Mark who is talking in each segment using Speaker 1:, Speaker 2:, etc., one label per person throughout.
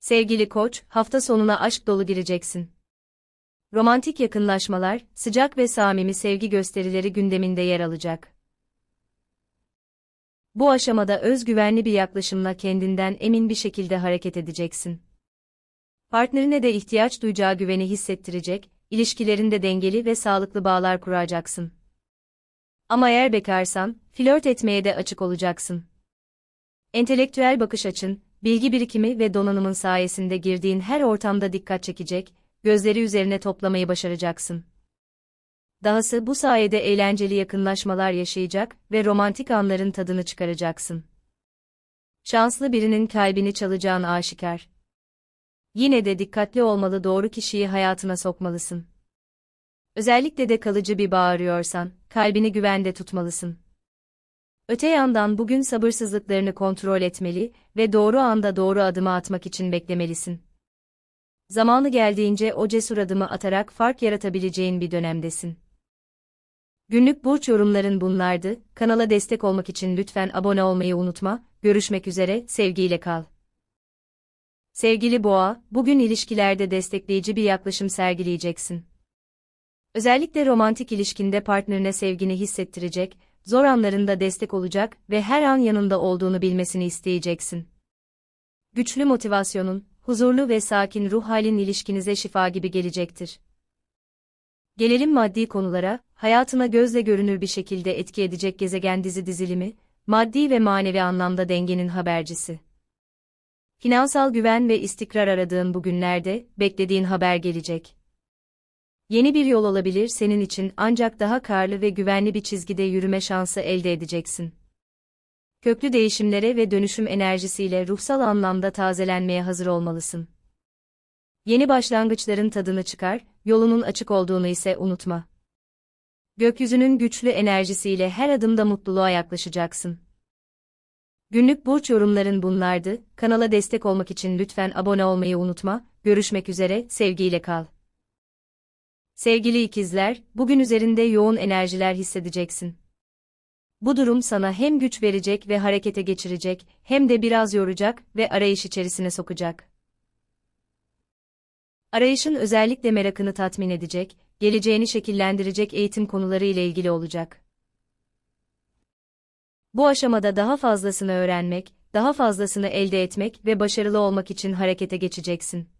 Speaker 1: Sevgili koç, hafta sonuna aşk dolu gireceksin. Romantik yakınlaşmalar, sıcak ve samimi sevgi gösterileri gündeminde yer alacak. Bu aşamada özgüvenli bir yaklaşımla kendinden emin bir şekilde hareket edeceksin. Partnerine de ihtiyaç duyacağı güveni hissettirecek, ilişkilerinde dengeli ve sağlıklı bağlar kuracaksın. Ama eğer bekarsan, flört etmeye de açık olacaksın. Entelektüel bakış açın, bilgi birikimi ve donanımın sayesinde girdiğin her ortamda dikkat çekecek, gözleri üzerine toplamayı başaracaksın. Dahası bu sayede eğlenceli yakınlaşmalar yaşayacak ve romantik anların tadını çıkaracaksın. Şanslı birinin kalbini çalacağın aşikar. Yine de dikkatli olmalı doğru kişiyi hayatına sokmalısın. Özellikle de kalıcı bir bağ arıyorsan, kalbini güvende tutmalısın. Öte yandan bugün sabırsızlıklarını kontrol etmeli ve doğru anda doğru adımı atmak için beklemelisin. Zamanı geldiğince o cesur adımı atarak fark yaratabileceğin bir dönemdesin. Günlük burç yorumların bunlardı. Kanala destek olmak için lütfen abone olmayı unutma. Görüşmek üzere, sevgiyle kal. Sevgili Boğa, bugün ilişkilerde destekleyici bir yaklaşım sergileyeceksin. Özellikle romantik ilişkinde partnerine sevgini hissettirecek, zor anlarında destek olacak ve her an yanında olduğunu bilmesini isteyeceksin. Güçlü motivasyonun, huzurlu ve sakin ruh halin ilişkinize şifa gibi gelecektir. Gelelim maddi konulara, hayatına gözle görünür bir şekilde etki edecek gezegen dizi dizilimi, maddi ve manevi anlamda dengenin habercisi. Finansal güven ve istikrar aradığın bu günlerde, beklediğin haber gelecek. Yeni bir yol olabilir senin için ancak daha karlı ve güvenli bir çizgide yürüme şansı elde edeceksin. Köklü değişimlere ve dönüşüm enerjisiyle ruhsal anlamda tazelenmeye hazır olmalısın. Yeni başlangıçların tadını çıkar, yolunun açık olduğunu ise unutma. Gökyüzünün güçlü enerjisiyle her adımda mutluluğa yaklaşacaksın. Günlük burç yorumların bunlardı. Kanala destek olmak için lütfen abone olmayı unutma. Görüşmek üzere, sevgiyle kal. Sevgili ikizler, bugün üzerinde yoğun enerjiler hissedeceksin. Bu durum sana hem güç verecek ve harekete geçirecek, hem de biraz yoracak ve arayış içerisine sokacak. Arayışın özellikle merakını tatmin edecek, geleceğini şekillendirecek eğitim konuları ile ilgili olacak. Bu aşamada daha fazlasını öğrenmek, daha fazlasını elde etmek ve başarılı olmak için harekete geçeceksin.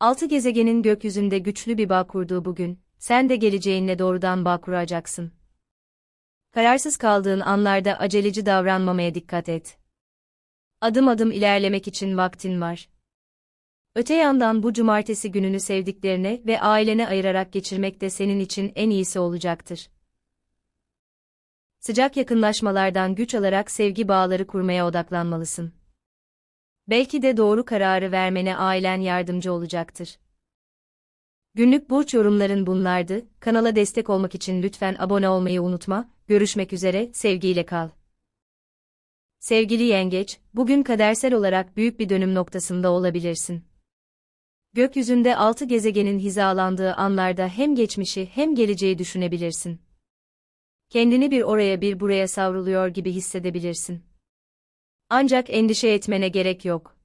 Speaker 1: Altı gezegenin gökyüzünde güçlü bir bağ kurduğu bugün, sen de geleceğinle doğrudan bağ kuracaksın. Kararsız kaldığın anlarda aceleci davranmamaya dikkat et. Adım adım ilerlemek için vaktin var. Öte yandan bu cumartesi gününü sevdiklerine ve ailene ayırarak geçirmek de senin için en iyisi olacaktır. Sıcak yakınlaşmalardan güç alarak sevgi bağları kurmaya odaklanmalısın. Belki de doğru kararı vermene ailen yardımcı olacaktır. Günlük burç yorumların bunlardı. Kanala destek olmak için lütfen abone olmayı unutma. Görüşmek üzere, sevgiyle kal. Sevgili yengeç, bugün kadersel olarak büyük bir dönüm noktasında olabilirsin. Gökyüzünde altı gezegenin hizalandığı anlarda hem geçmişi hem geleceği düşünebilirsin. Kendini bir oraya bir buraya savruluyor gibi hissedebilirsin. Ancak endişe etmene gerek yok.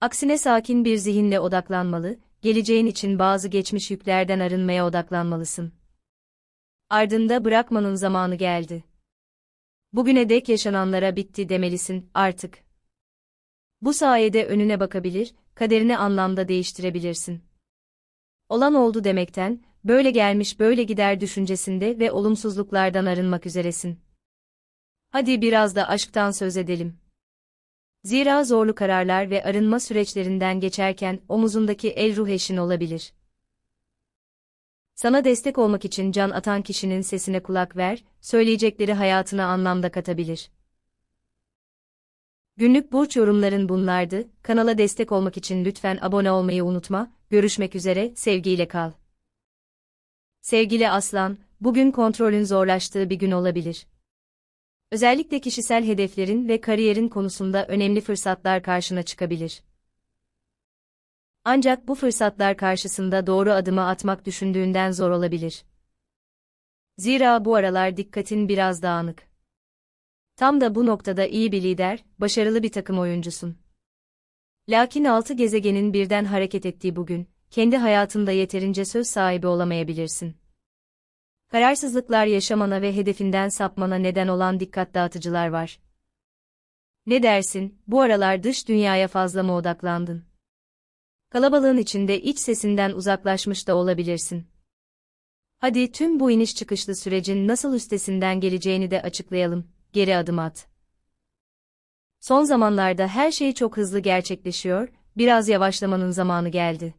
Speaker 1: Aksine sakin bir zihinle odaklanmalı, geleceğin için bazı geçmiş yüklerden arınmaya odaklanmalısın. Ardında bırakmanın zamanı geldi. Bugüne dek yaşananlara bitti demelisin artık. Bu sayede önüne bakabilir, kaderini anlamda değiştirebilirsin. Olan oldu demekten, böyle gelmiş böyle gider düşüncesinde ve olumsuzluklardan arınmak üzeresin. Hadi biraz da aşktan söz edelim. Zira zorlu kararlar ve arınma süreçlerinden geçerken omuzundaki el ruh eşin olabilir. Sana destek olmak için can atan kişinin sesine kulak ver, söyleyecekleri hayatına anlamda katabilir. Günlük burç yorumların bunlardı. Kanala destek olmak için lütfen abone olmayı unutma. Görüşmek üzere, sevgiyle kal. Sevgili Aslan, bugün kontrolün zorlaştığı bir gün olabilir. Özellikle kişisel hedeflerin ve kariyerin konusunda önemli fırsatlar karşına çıkabilir. Ancak bu fırsatlar karşısında doğru adımı atmak düşündüğünden zor olabilir. Zira bu aralar dikkatin biraz dağınık. Tam da bu noktada iyi bir lider, başarılı bir takım oyuncusun. Lakin altı gezegenin birden hareket ettiği bugün, kendi hayatında yeterince söz sahibi olamayabilirsin. Kararsızlıklar yaşamana ve hedefinden sapmana neden olan dikkat dağıtıcılar var. Ne dersin, bu aralar dış dünyaya fazla mı odaklandın? Kalabalığın içinde iç sesinden uzaklaşmış da olabilirsin. Hadi tüm bu iniş çıkışlı sürecin nasıl üstesinden geleceğini de açıklayalım. Geri adım at. Son zamanlarda her şey çok hızlı gerçekleşiyor, biraz yavaşlamanın zamanı geldi.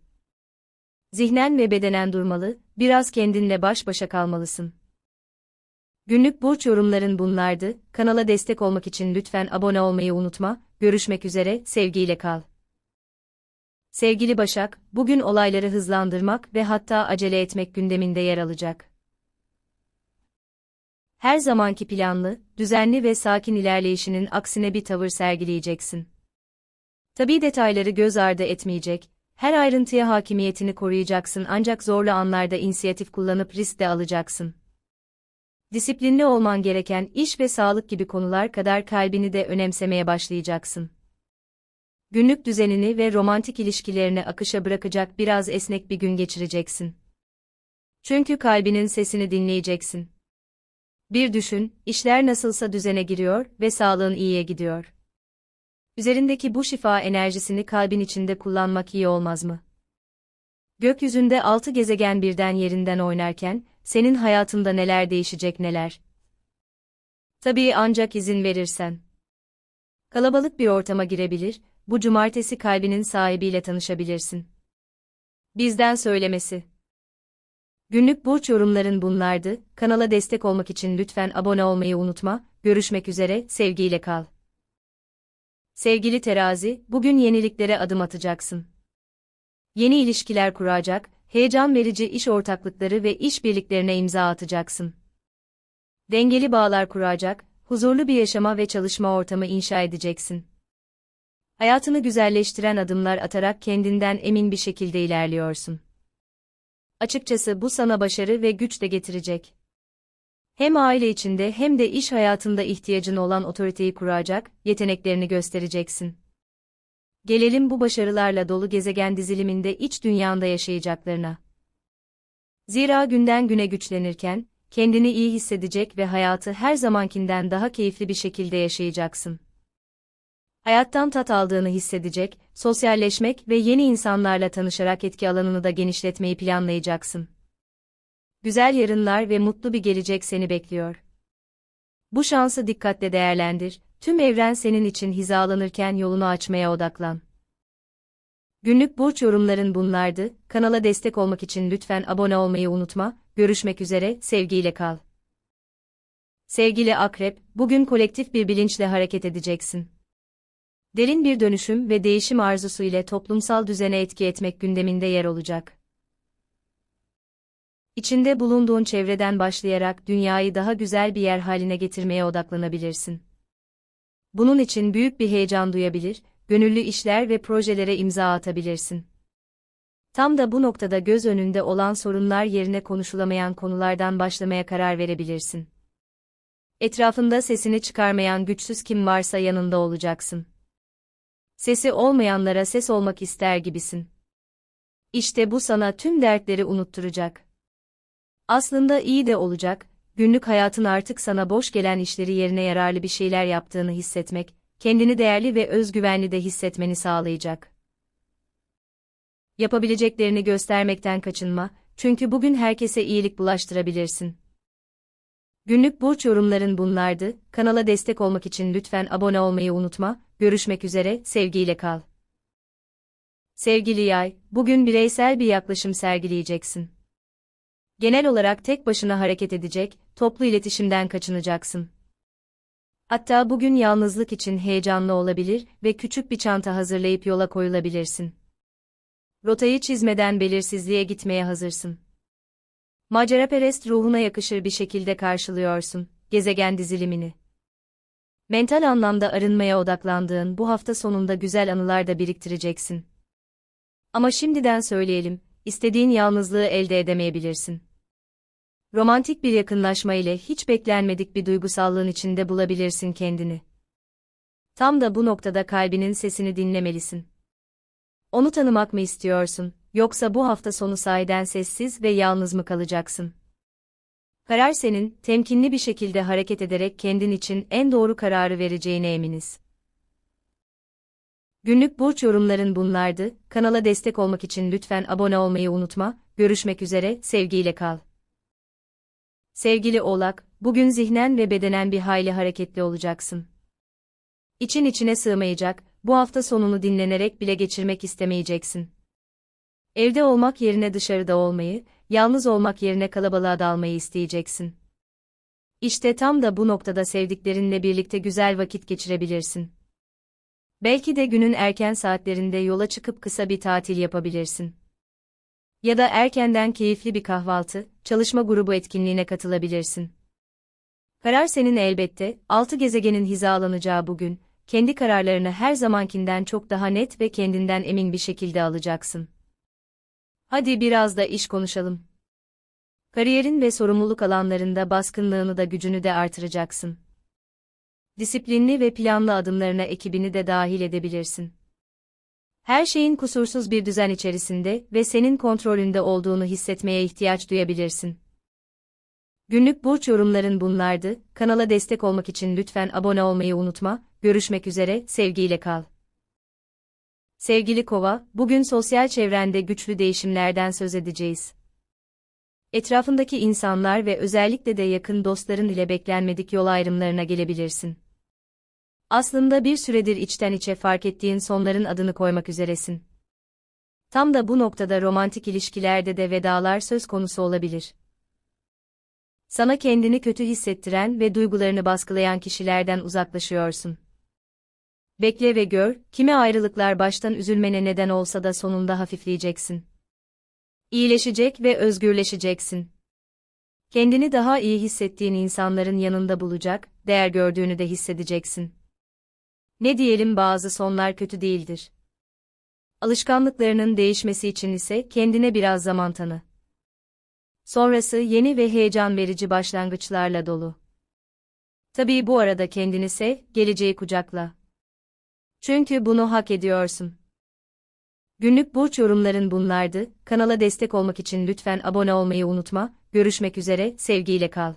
Speaker 1: Zihnen ve bedenen durmalı, biraz kendinle baş başa kalmalısın. Günlük burç yorumların bunlardı. Kanala destek olmak için lütfen abone olmayı unutma. Görüşmek üzere, sevgiyle kal. Sevgili Başak, bugün olayları hızlandırmak ve hatta acele etmek gündeminde yer alacak. Her zamanki planlı, düzenli ve sakin ilerleyişinin aksine bir tavır sergileyeceksin. Tabii detayları göz ardı etmeyecek, her ayrıntıya hakimiyetini koruyacaksın ancak zorlu anlarda inisiyatif kullanıp risk de alacaksın. Disiplinli olman gereken iş ve sağlık gibi konular kadar kalbini de önemsemeye başlayacaksın. Günlük düzenini ve romantik ilişkilerini akışa bırakacak biraz esnek bir gün geçireceksin. Çünkü kalbinin sesini dinleyeceksin. Bir düşün, işler nasılsa düzene giriyor ve sağlığın iyiye gidiyor. Üzerindeki bu şifa enerjisini kalbin içinde kullanmak iyi olmaz mı? Gökyüzünde altı gezegen birden yerinden oynarken, senin hayatında neler değişecek neler? Tabii ancak izin verirsen. Kalabalık bir ortama girebilir, bu cumartesi kalbinin sahibiyle tanışabilirsin. Bizden söylemesi. Günlük burç yorumların bunlardı. Kanala destek olmak için lütfen abone olmayı unutma. Görüşmek üzere, sevgiyle kal. Sevgili terazi, bugün yeniliklere adım atacaksın. Yeni ilişkiler kuracak, heyecan verici iş ortaklıkları ve iş birliklerine imza atacaksın. Dengeli bağlar kuracak, huzurlu bir yaşama ve çalışma ortamı inşa edeceksin. Hayatını güzelleştiren adımlar atarak kendinden emin bir şekilde ilerliyorsun. Açıkçası bu sana başarı ve güç de getirecek. Hem aile içinde hem de iş hayatında ihtiyacın olan otoriteyi kuracak, yeteneklerini göstereceksin. Gelelim bu başarılarla dolu gezegen diziliminde iç dünyanda yaşayacaklarına. Zira günden güne güçlenirken, kendini iyi hissedecek ve hayatı her zamankinden daha keyifli bir şekilde yaşayacaksın. Hayattan tat aldığını hissedecek, sosyalleşmek ve yeni insanlarla tanışarak etki alanını da genişletmeyi planlayacaksın. Güzel yarınlar ve mutlu bir gelecek seni bekliyor. Bu şansı dikkatle değerlendir, tüm evren senin için hizalanırken yolunu açmaya odaklan. Günlük burç yorumların bunlardı. Kanala destek olmak için lütfen abone olmayı unutma. Görüşmek üzere, sevgiyle kal. Sevgili Akrep, bugün kolektif bir bilinçle hareket edeceksin. Derin bir dönüşüm ve değişim arzusu ile toplumsal düzene etki etmek gündeminde yer olacak. İçinde bulunduğun çevreden başlayarak dünyayı daha güzel bir yer haline getirmeye odaklanabilirsin. Bunun için büyük bir heyecan duyabilir, gönüllü işler ve projelere imza atabilirsin. Tam da bu noktada göz önünde olan sorunlar yerine konuşulamayan konulardan başlamaya karar verebilirsin. Etrafında sesini çıkarmayan güçsüz kim varsa yanında olacaksın. Sesi olmayanlara ses olmak ister gibisin. İşte bu sana tüm dertleri unutturacak. Aslında iyi de olacak, günlük hayatın artık sana boş gelen işleri yerine yararlı bir şeyler yaptığını hissetmek, kendini değerli ve özgüvenli de hissetmeni sağlayacak. Yapabileceklerini göstermekten kaçınma, çünkü bugün herkese iyilik bulaştırabilirsin. Günlük burç yorumların bunlardı. Kanala destek olmak için lütfen abone olmayı unutma. Görüşmek üzere, sevgiyle kal. Sevgili yay, bugün bireysel bir yaklaşım sergileyeceksin. Genel olarak tek başına hareket edecek, toplu iletişimden kaçınacaksın. Hatta bugün yalnızlık için heyecanlı olabilir ve küçük bir çanta hazırlayıp yola koyulabilirsin. Rotayı çizmeden belirsizliğe gitmeye hazırsın. Maceraperest ruhuna yakışır bir şekilde karşılıyorsun, gezegen dizilimini. Mental anlamda arınmaya odaklandığın bu hafta sonunda güzel anılar da biriktireceksin. Ama şimdiden söyleyelim, istediğin yalnızlığı elde edemeyebilirsin. Romantik bir yakınlaşma ile hiç beklenmedik bir duygusallığın içinde bulabilirsin kendini. Tam da bu noktada kalbinin sesini dinlemelisin. Onu tanımak mı istiyorsun, yoksa bu hafta sonu sahiden sessiz ve yalnız mı kalacaksın? Karar senin, temkinli bir şekilde hareket ederek kendin için en doğru kararı vereceğine eminiz. Günlük burç yorumların bunlardı. Kanala destek olmak için lütfen abone olmayı unutma. Görüşmek üzere, sevgiyle kal. Sevgili Oğlak, bugün zihnen ve bedenen bir hayli hareketli olacaksın. İçin içine sığmayacak, bu hafta sonunu dinlenerek bile geçirmek istemeyeceksin. Evde olmak yerine dışarıda olmayı, yalnız olmak yerine kalabalığa dalmayı isteyeceksin. İşte tam da bu noktada sevdiklerinle birlikte güzel vakit geçirebilirsin. Belki de günün erken saatlerinde yola çıkıp kısa bir tatil yapabilirsin. Ya da erkenden keyifli bir kahvaltı, çalışma grubu etkinliğine katılabilirsin. Karar senin elbette, altı gezegenin hizalanacağı bugün, kendi kararlarını her zamankinden çok daha net ve kendinden emin bir şekilde alacaksın. Hadi biraz da iş konuşalım. Kariyerin ve sorumluluk alanlarında baskınlığını da gücünü de artıracaksın. Disiplinli ve planlı adımlarına ekibini de dahil edebilirsin. Her şeyin kusursuz bir düzen içerisinde ve senin kontrolünde olduğunu hissetmeye ihtiyaç duyabilirsin. Günlük burç yorumların bunlardı. Kanala destek olmak için lütfen abone olmayı unutma. Görüşmek üzere, sevgiyle kal. Sevgili Kova, bugün sosyal çevrende güçlü değişimlerden söz edeceğiz. Etrafındaki insanlar ve özellikle de yakın dostların ile beklenmedik yol ayrımlarına gelebilirsin. Aslında bir süredir içten içe fark ettiğin sonların adını koymak üzeresin. Tam da bu noktada romantik ilişkilerde de vedalar söz konusu olabilir. Sana kendini kötü hissettiren ve duygularını baskılayan kişilerden uzaklaşıyorsun. Bekle ve gör, kimi ayrılıklar baştan üzülmene neden olsa da sonunda hafifleyeceksin. İyileşecek ve özgürleşeceksin. Kendini daha iyi hissettiğin insanların yanında bulacak, değer gördüğünü de hissedeceksin. Ne diyelim bazı sonlar kötü değildir. Alışkanlıklarının değişmesi için ise kendine biraz zaman tanı. Sonrası yeni ve heyecan verici başlangıçlarla dolu. Tabii bu arada kendini sev, geleceği kucakla. Çünkü bunu hak ediyorsun. Günlük burç yorumların bunlardı. Kanala destek olmak için lütfen abone olmayı unutma. Görüşmek üzere, sevgiyle kal.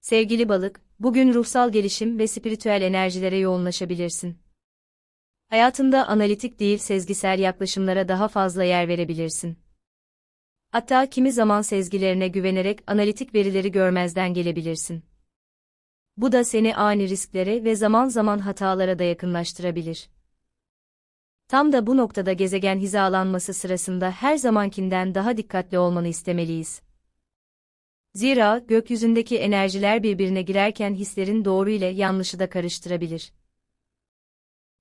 Speaker 1: Sevgili balık, bugün ruhsal gelişim ve spiritüel enerjilere yoğunlaşabilirsin. Hayatında analitik değil sezgisel yaklaşımlara daha fazla yer verebilirsin. Hatta kimi zaman sezgilerine güvenerek analitik verileri görmezden gelebilirsin. Bu da seni ani risklere ve zaman zaman hatalara da yakınlaştırabilir. Tam da bu noktada gezegen hizalanması sırasında her zamankinden daha dikkatli olmanı istemeliyiz. Zira gökyüzündeki enerjiler birbirine girerken hislerin doğru ile yanlışı da karıştırabilir.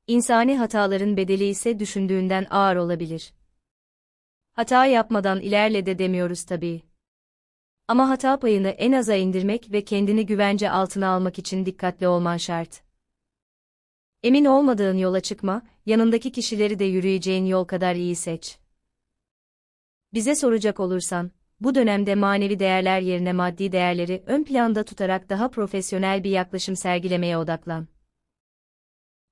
Speaker 1: İnsani hataların bedeli ise düşündüğünden ağır olabilir. Hata yapmadan ilerle de demiyoruz tabii. Ama hata payını en aza indirmek ve kendini güvence altına almak için dikkatli olman şart. Emin olmadığın yola çıkma, yanındaki kişileri de yürüyeceğin yol kadar iyi seç. Bize soracak olursan, bu dönemde manevi değerler yerine maddi değerleri ön planda tutarak daha profesyonel bir yaklaşım sergilemeye odaklan.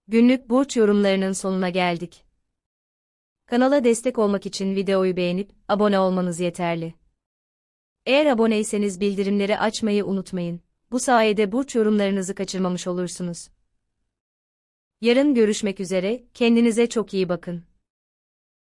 Speaker 1: Günlük burç yorumlarının sonuna geldik. Kanala destek olmak için videoyu beğenip abone olmanız yeterli. Eğer aboneyseniz bildirimleri açmayı unutmayın. Bu sayede burç yorumlarınızı kaçırmamış olursunuz. Yarın görüşmek üzere, kendinize çok iyi bakın.